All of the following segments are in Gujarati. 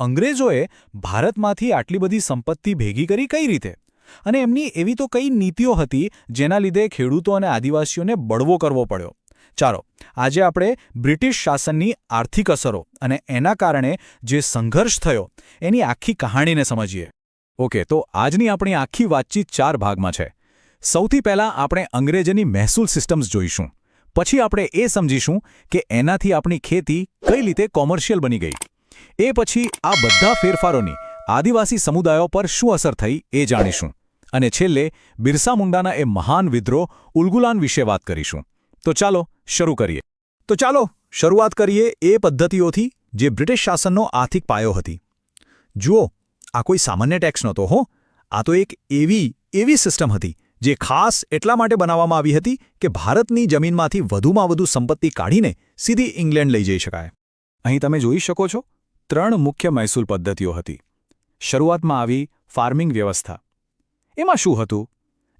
અંગ્રેજોએ ભારતમાંથી આટલી બધી સંપત્તિ ભેગી કરી કઈ રીતે? અને એમની એવી તો કઈ નીતિઓ હતી જેના લીધે ખેડૂતો અને આદિવાસીઓને બળવો કરવો પડ્યો? ચાલો, આજે આપણે બ્રિટિશ શાસનની આર્થિક અસરો અને એના કારણે જે સંઘર્ષ થયો એની આખી કહાણીને સમજીએ. ઓકે, તો આજની આપણી આખી વાતચીત ચાર ભાગમાં છે. સૌથી પહેલાં આપણે અંગ્રેજની મહેસૂલ સિસ્ટમ્સ જોઈશું. પછી આપણે એ સમજીશું કે એનાથી આપણી ખેતી કઈ રીતે કોમર્શિયલ બની ગઈ. એ પછી આ બધા ફેરફારોની આદિવાસી સમુદાયો પર શું અસર થઈ એ જાણીશું. અને છેલ્લે બિરસા મુંડાના એ મહાન વિદ્રોહ ઉલગુલાન વિશે વાત કરીશું. તો ચાલો શરૂ કરીએ. તો ચાલો શરૂઆત કરીએ એ પદ્ધતિઓથી જે બ્રિટિશ શાસનનો આર્થિક પાયો હતી. જુઓ, આ કોઈ સામાન્ય ટેક્સ નહોતો હો. આ તો એક એવી એવી સિસ્ટમ હતી જે ખાસ એટલા માટે બનાવવામાં આવી હતી કે ભારતની જમીનમાંથી વધુમાં વધુ સંપત્તિ કાઢીને સીધી ઇંગ્લેન્ડ લઈ જઈ શકાય. અહીં તમે જોઈ શકો છો ત્રણ મુખ્ય મહેસૂલ પદ્ધતિઓ હતી. શરૂઆતમાં આવી ફાર્મિંગ વ્યવસ્થા. એમાં શું હતું?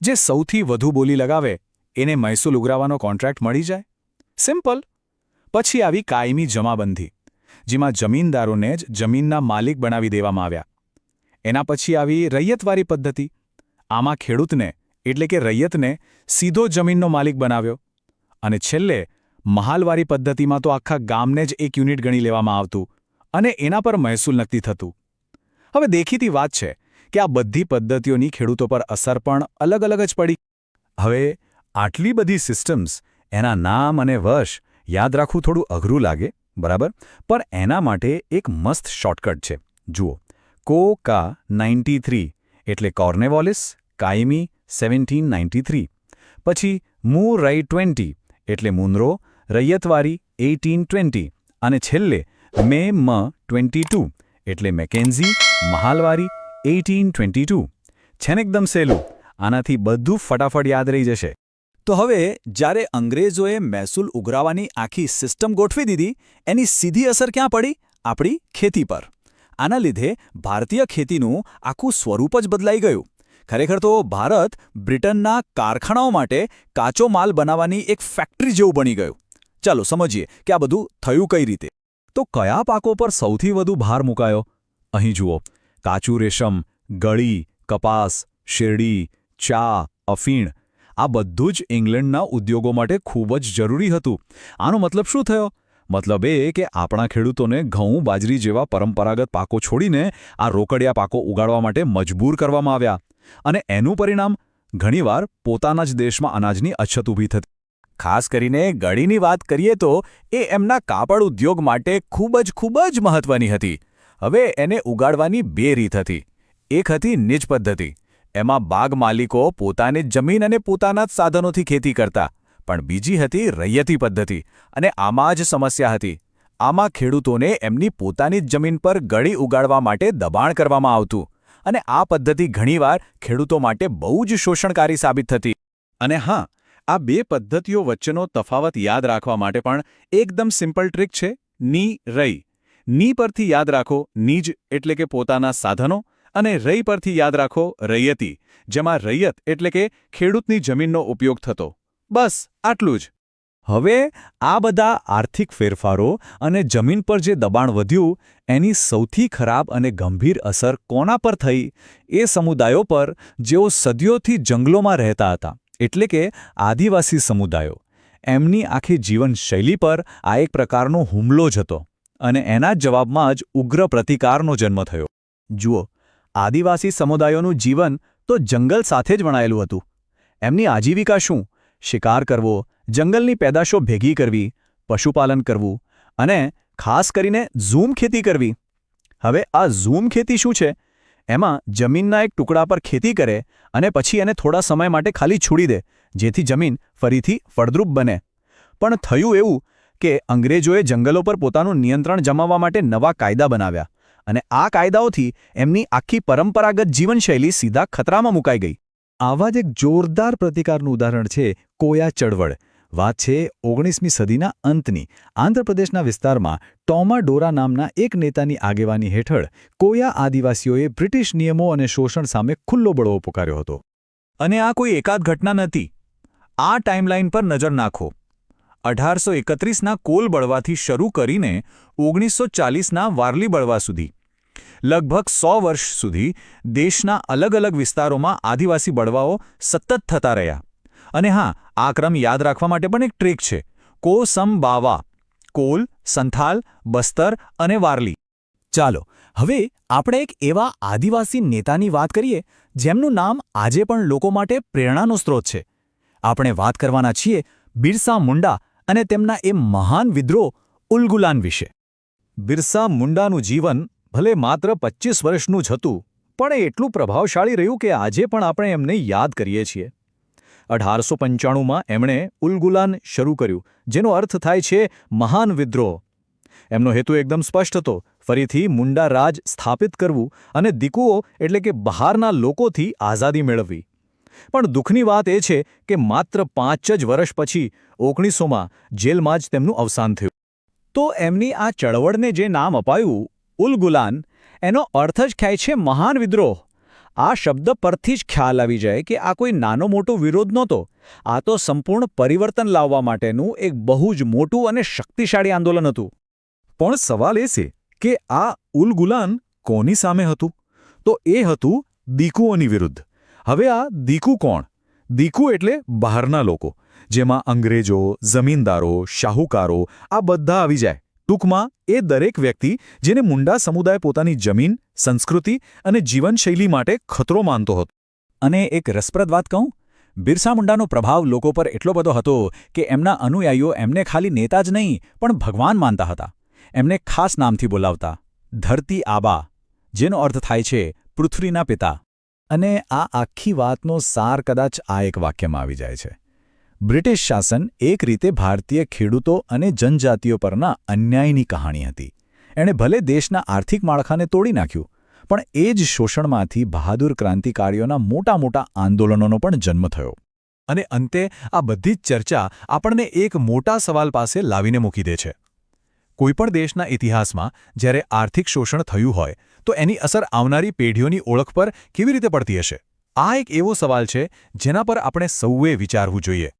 જે સૌથી વધુ બોલી લગાવે, એને મહેસૂલ ઉઘરાવાનો કોન્ટ્રાક્ટ મળી જાય? સિમ્પલ. પછી આવી કાયમી જમાબંધી, જેમાં જમીનદારોને જ જમીનના માલિક બનાવી દેવામાં આવ્યા. એના પછી આવી રૈયતવારી પદ્ધતિ. આમાં ખેડૂતને, એટલે કે રૈયતને, સીધો જમીનનો માલિક બનાવ્યો. અને છેલ્લે, મહાલવારી પદ્ધતિમાં તો આખા ગામને જ એક યુનિટ ગણી લેવામાં આવતું. અને એના પર મહેસૂલ નક્કી થતું. હવે દેખીતી વાત છે કે આ બધી પદ્ધતિઓની ખેડૂતો પર અસર પણ અલગ અલગ જ પડી. હવે આટલી બધી સિસ્ટમ્સ એના નામ અને વર્ષ યાદ રાખવું થોડું અઘરું લાગે, બરાબર? પણ એના માટે એક મસ્ત શોર્ટકટ છે. જુઓ. કો કા નાઇન્ટી થ્રી એટલે કોર્નેવોલિસ, કાયમી સેવન્ટીન નાઇન્ટી થ્રી. પછી મૂ રઈ ટ્વેન્ટી એટલે મુનરો, રૈયતવારી એઇટીન ટ્વેન્ટી. અને છેલ્લે મે મ ટ્વેન્ટી ટુ એટલે Mackenzie, Mahalwari, eighteen twenty two. છે ને એકદમ સહેલું, આનાથી બધું ફટાફટ યાદ રહી જશે. તો હવે, જ્યારે અંગ્રેજોએ મહેસૂલ ઉઘરાવવાની આખી સિસ્ટમ ગોઠવી દીધી, એની સીધી અસર ક્યાં પડી? આપણી ખેતી પર. આના લીધે ભારતીય ખેતીનું આખું સ્વરૂપ જ બદલાઈ ગયું. ખરેખર તો ભારત બ્રિટનના કારખાનાઓ માટે કાચો માલ બનાવવાની એક ફેક્ટરી જેવું બની ગયું. ચાલો સમજીએ કે આ બધું થયું કઈ રીતે. તો કયા પાકો પર સૌથી વધુ ભાર મુકાયો? અહીં જુઓ, કાચું રેશમ, ગળી, કપાસ, શેરડી, ચા, અફીણ, આ બધું જ ઇંગ્લેન્ડના ઉદ્યોગો માટે ખૂબ જ જરૂરી હતું. આનો મતલબ શું થયો? મતલબ એ કે આપણા ખેડૂતોને ઘઉં, બાજરી જેવા પરંપરાગત પાકો છોડીને આ રોકડિયા પાકો ઉગાડવા માટે મજબૂર કરવામાં આવ્યા. અને એનું પરિણામ? ઘણીવાર પોતાના જ દેશમાં અનાજની અછત ઊભી થતી ખાસ કરીને ગળીની વાત કરીએ તો એ એમના કાપડ ઉદ્યોગ માટે ખૂબ જ ખૂબ જ મહત્વની હતી. હવે એને ઉગાડવાની બે રીત હતી. એક હતી નિજ પદ્ધતિ. એમાં બાગ માલિકો પોતાની જમીન અને પોતાના જ સાધનોથી ખેતી કરતા, પણ બીજી હતી રૈયતી પદ્ધતિ અને આમાં જ સમસ્યા હતી. આમાં ખેડૂતોને એમની પોતાની જ જમીન પર ગળી ઉગાડવા માટે દબાણ કરવામાં આવતું અને આ પદ્ધતિ ઘણીવાર ખેડૂતો માટે બહુ જ શોષણકારી સાબિત થતી. અને હા આ બે પદ્ધતિઓ વચ્ચેનો તફાવત યાદ રાખવા માટે પણ એકદમ સિમ્પલ ટ્રીક છે, ની, રઈ. ની પરથી યાદ રાખો નીજ એટલે કે પોતાના સાધનો, અને રઈ પરથી યાદ રાખો, રૈયતી, જેમાં રૈયત એટલે કે ખેડૂતની જમીનનો ઉપયોગ થતો. બસ, આટલું જ. હવે, આ બધા આર્થિક ફેરફારો અને જમીન પર જે દબાણ વધ્યું, એની સૌથી ખરાબ અને ગંભીર અસર કોના પર થઈ? એ સમુદાયો પર જેઓ સદીઓથી જંગલોમાં રહેતા હતા. એટલે કે આદિવાસી સમુદાયો. એમની આખી જીવનશૈલી પર આ એક પ્રકારનો હુમલો જ હતો અને એના જ જવાબમાં જ ઉગ્ર પ્રતિકારનો જન્મ થયો. જુઓ, આદિવાસી સમુદાયોનું જીવન તો જંગલ સાથે જ વણાયેલું હતું. એમની આજીવિકા શું? શિકાર કરવો, જંગલની પેદાશો ભેગી કરવી, પશુપાલન કરવું અને ખાસ કરીને ઝૂમ ખેતી કરવી. હવે આ ઝૂમ ખેતી શું છે? એમાં જમીનના એક ટુકડા પર ખેતી કરે અને પછી એને થોડા સમય માટે ખાલી છોડી દે, જેથી જમીન ફરીથી ફળદ્રુપ બને. પણ થયું એવું કે અંગ્રેજોએ જંગલો પર પોતાનું નિયંત્રણ જમાવવા માટે નવા કાયદા બનાવ્યા અને આ કાયદાઓથી એમની આખી પરંપરાગત જીવનશૈલી સીધા ખતરામાં મુકાઈ ગઈ. આવા જ એક જોરદાર પ્રતિકારનું ઉદાહરણ છે કોયા ચળવળ. વાત છે ઓગણીસમી સદીના અંતની. આંધ્રપ્રદેશના વિસ્તારમાં ટોમા ડોરા નામના એક નેતાની આગેવાની હેઠળ કોયા આદિવાસીઓએ બ્રિટિશ નિયમો અને શોષણ સામે ખુલ્લો બળવો પુકાર્યો હતો. અને આ કોઈ એકાદ ઘટના નથી. આ ટાઈમલાઈન પર નજર નાખો. અઢારસો એકત્રીસના કોલ બળવાથી શરૂ કરીને ઓગણીસો ચાલીસના વારલી બળવા સુધી. લગભગ સો વર્ષ સુધી દેશના અલગ અલગ વિસ્તારોમાં આદિવાસી બળવાઓ સતત થતા રહ્યા. અને હા, આ ક્રમ યાદ રાખવા માટે પણ એક ટ્રીક છે. કો સમ બાવા કોલ, સંથાલ, બસ્તર અને વારલી. ચાલો, હવે આપણે એક એવા આદિવાસી નેતાની વાત કરીએ, જેમનું નામ આજે પણ લોકો માટે પ્રેરણાનો સ્ત્રોત છે. આપણે વાત કરવાના છીએ બિરસા મુંડા અને તેમના એ મહાન વિદ્રોહ ઉલગુલાન વિશે. બિરસા મુંડાનું જીવન ભલે માત્ર પચીસ વર્ષનું જ હતું, પણ એટલું પ્રભાવશાળી રહ્યું કે આજે પણ આપણે એમને યાદ કરીએ છીએ. અઢારસો પંચાણુંમાં એમણે ઉલગુલાન શરૂ કર્યું, જેનો અર્થ થાય છે મહાન વિદ્રોહ. એમનો હેતુ એકદમ સ્પષ્ટ હતો, ફરીથી મુંડા રાજ સ્થાપિત કરવું અને દીકુઓ એટલે કે બહારના લોકોથી આઝાદી મેળવવી. પણ દુઃખની વાત એ છે કે માત્ર પાંચ જ વર્ષ પછી ઓગણીસોમાં જેલમાં જ તેમનું અવસાન થયું. તો એમની આ ચળવળને જે નામ અપાયું, ઉલગુલાન, એનો અર્થ જ ખ્યાય છે મહાન વિદ્રોહ. આ શબ્દ પરથી જ ખ્યાલ આવી જાય કે આ કોઈ નાનો મોટો વિરોધ નહોતો. આ તો સંપૂર્ણ પરિવર્તન લાવવા માટેનું એક બહુ જ મોટું અને શક્તિશાળી આંદોલન હતું. પણ સવાલ એ છે કે આ ઉલગુલાન કોની સામે હતું? તો એ હતું દીકુઓની વિરુદ્ધ. હવે આ દીકુ કોણ? દીકુ એટલે બહારના લોકો, જેમાં અંગ્રેજો, જમીનદારો, શાહુકારો, આ બધા આવી જાય. ટૂંકમાં, એ દરેક વ્યક્તિ જેને મુંડા સમુદાય પોતાની જમીન, સંસ્કૃતિ અને જીવનશૈલી માટે ખતરો માનતો હતો. અને એક રસપ્રદ વાત કહું? બિરસા મુંડાનો પ્રભાવ લોકો પર એટલો બધો હતો કે એમના અનુયાયીઓ એમને ખાલી નેતા જ નહીં, પણ ભગવાન માનતા હતા. એમને ખાસ નામથી બોલાવતા, ધરતી આબા, જેનો અર્થ થાય છે પૃથ્વીના પિતા. અને આ આખી વાતનો સાર કદાચ આ એક વાક્યમાં આવી જાય છે. બ્રિટિશ શાસન એક રીતે ભારતીય ખેડૂતો અને જનજાતિઓ પરના અન્યાયની કહાણી હતી. એણે ભલે દેશના આર્થિક માળખાને તોડી નાખ્યું, પણ એ જ શોષણમાંથી બહાદુર ક્રાંતિકારીઓના મોટા મોટા આંદોલનોનો પણ જન્મ થયો. અને અંતે આ બધી જ ચર્ચા આપણને એક મોટા સવાલ પાસે લાવીને મૂકી દે છે. કોઈપણ દેશના ઇતિહાસમાં જ્યારે આર્થિક શોષણ થયું હોય, તો એની અસર આવનારી પેઢીઓની ઓળખ પર કેવી રીતે પડતી હશે? આ એક એવો સવાલ છે જેના પર આપણે સૌએ વિચારવું જોઈએ.